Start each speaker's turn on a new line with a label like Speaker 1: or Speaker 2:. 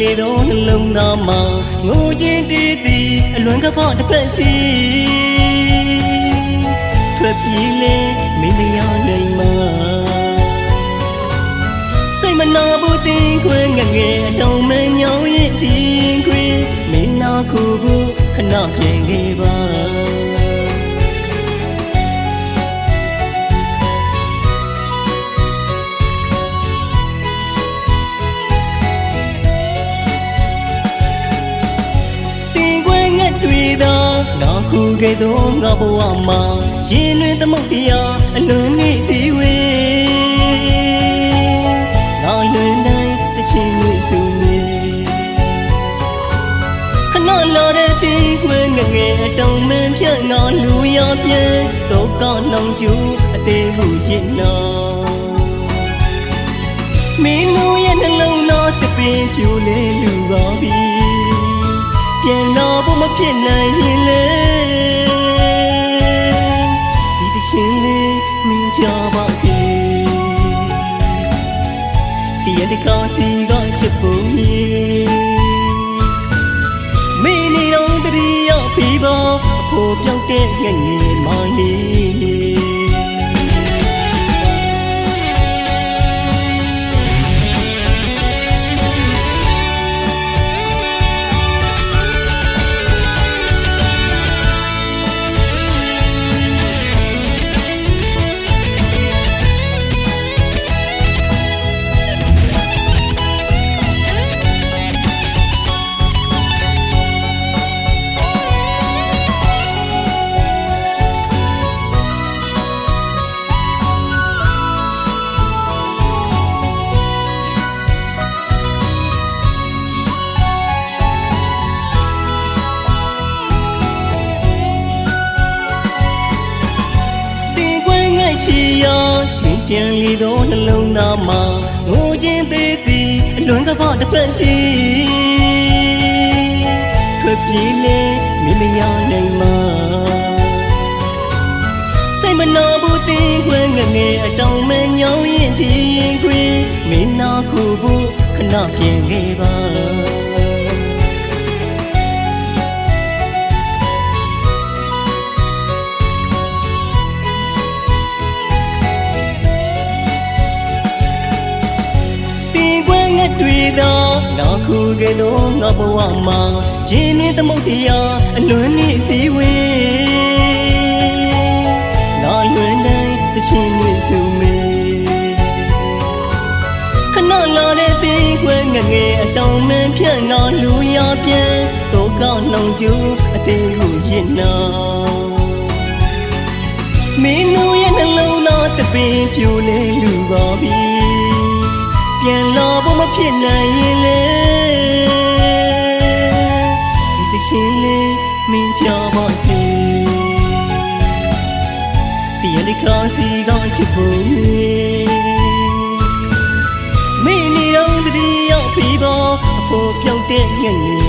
Speaker 1: လေသောနှလုံးသားမှာငိုခြင်းတည်သည်အလွန်ကဖော့တစ်ဖက်စီထွက်ပြေးလေမင်းမရနိုင်မှာစိတ်မနာဘူးတင်ခွဲငငယ်အတုံးမညောင်းရင်တင်ခွဲမင်းနာခုဘူးခဏပြင်ခဲ့ပါ နောက်ခုကဲ့သို့ငါဘဝမှာရင်တွင်သမုတ်တရားအလွန်နေစီဝေငါလွင်တိုင်းတချင်မြစုနေခဏလာတဲ့တင်ခွဲငငယ်အတုံးမင်းဖြတ်ငါလူရပြန်ဒုက္ခနှောင်ကျူအသေးဟုရင်နာမင်းတို့ရဲ့နှလုံးသားတပင်ပြိုလဲလူပါပြီပြန်တော့ဘမဖြစ်နိုင်ရင်လေ ရားတစ်ခါစီကချစ်ဖို့မြေမင်းနေတော့တတိယပြီးပါအဖို့ပြောက်တဲ့ငငယ် ခွဲငိုက်ချီရောချွင်ချင်လီသောနှလုံးသားမှာငိုခြင်းသေးသည်အလွန်ကပတစ်ဖက်စီထွက်ပြေးလေမင်းမရနိုင်မှာစိတ်မနာဘူးတင်ခွဲငငယ်အတောင်မဲညောင်းရင်ဒီရင်ခွေမင်းနာခုဘူးခဏပြင်ခဲ့ပါ တင်ခွဲငက်တွေသောနောက်ခုကဲ့သို့ငါဘဝမှာရင်တွင်သမုတ်တရားအလွန်နေစည်းဝေးငါလွင်တိုင်းတချင်တွေစုမေခဏလာတဲ့တင်ခွဲငငယ်အတောင်မင်းဖြန့်ငါလူရပြန်ဒုက္ခနှောင်ကျူအသေးကိုရင်နာမင်းတို့ရဲ့နှလုံးသားတပင်ပြိုလဲလူပါပြီပြန်လာဖို့ မဖြစ်နိုင်ရင်လေဒီတစ်ချင်းလေးမင်းကြပါစေတရားလေးခါစီကချစ်ဖို့မင်းနေတော့တတိယပြီပါအဖို့ပြောင်းတဲ့ငငယ်